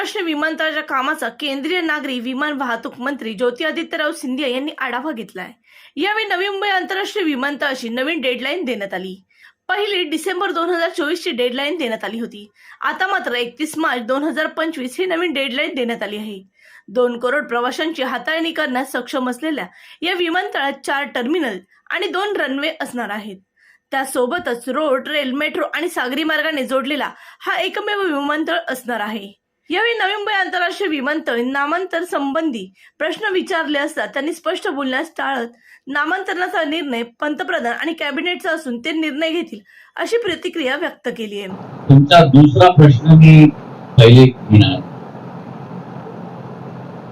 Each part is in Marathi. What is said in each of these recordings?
विमानतळाच्या कामाचा केंद्रीय नागरी विमान वाहतूक मंत्री ज्योतिरादित्यराव सिंधिया यांनी आढावा घेतलाय. यावेळी नवी मुंबई आंतरराष्ट्रीय विमानतळाची नवीन डेडलाईन देण्यात आली. पहिली डिसेंबर दोन हजार चोवीस ची डेडलाईन देण्यात आली होती. आता मात्र एकतीस मार्च दोन हजार पंचवीस ही नवीन डेडलाईन देण्यात आली आहे. दोन करोड प्रवाशांची हाताळणी करण्यास सक्षम असलेल्या या विमानतळात चार टर्मिनल आणि दोन रनवे असणार आहेत. त्यासोबतच रोड रेल मेट्रो आणि सागरी मार्गाने जोडलेला हा एकमेव विमानतळ असणार आहे. यावेळी नवी मुंबई आंतरराष्ट्रीय विमानतळ नामांतर संबंधी प्रश्न विचारले असता त्यांनी स्पष्ट बोलण्यास टाळत नामांतरणाचा निर्णय पंतप्रधान आणि कॅबिनेटचा असून ते निर्णय घेतील अशी प्रतिक्रिया व्यक्त केली आहे. तुमचा दुसरा प्रश्न मी पहिले घेणार.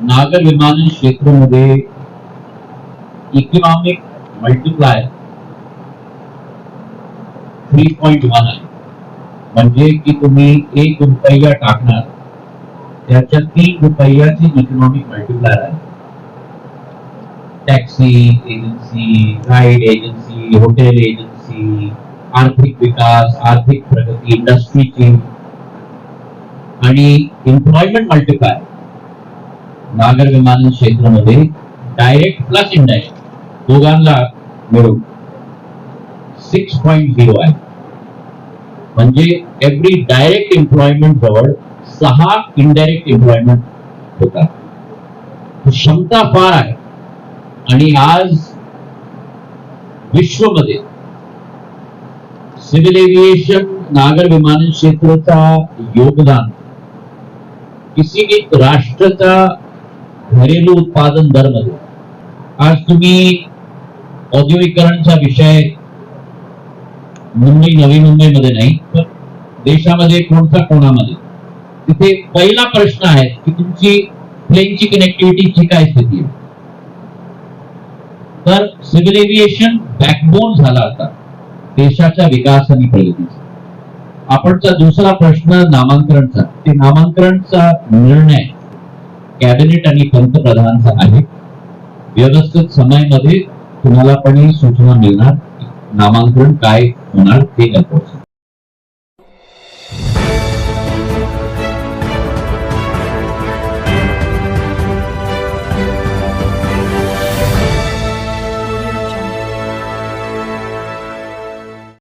नागर विमान क्षेत्रामध्ये economic multiply three point one आहे. म्हणजे की तुम्ही एक रुपया टाकणार त्याच्या तीन रुपयाचे इकॉनॉमिक मल्टिप्लायर आहे. Taxi agency guide agency hotel agency आर्थिक विकास आर्थिक प्रगती इंडस्ट्रीची आणि एम्प्लॉयमेंट मल्टिप्लाय नागर विमान क्षेत्रामध्ये डायरेक्ट प्लस इनडायरेक्ट दोघांना मिळून सिक्स पॉईंट झिरो आहे. म्हणजे एव्हरी डायरेक्ट एम्प्लॉयमेंट जवळ सहा इनडायरेक्ट एम्प्लॉयमेंट होतात क्षमता फार आहे. आणि आज विश्वमध्ये सिव्हिल एव्हिएशन नागर विमान क्षेत्राचा योगदान किसी एक राष्ट्राचा घरेलू उत्पादन दरमध्ये आज तुम्ही औद्योगिकरणचा विषय मुंबई नवी मुंबईमध्ये नाही तर देशामध्ये कोणत्या कोणामध्ये तिथे पहिला प्रश्न आहे की तुमची प्लेनची कनेक्टिव्हिटीची काय स्थिती आहे? तर सिव्हिल एव्हिएशन बॅकबोन झाला आता देशाच्या विकास आणि प्रगतीचा. आपणचा दुसरा प्रश्न नामांकरणचा. ते नामांकरणचा निर्णय कॅबिनेट आणि पंतप्रधानांचा आहे. व्यवस्थित समयमध्ये तुम्हाला पण सूचना मिळणार. नामांकन काय होणार ते कल्पना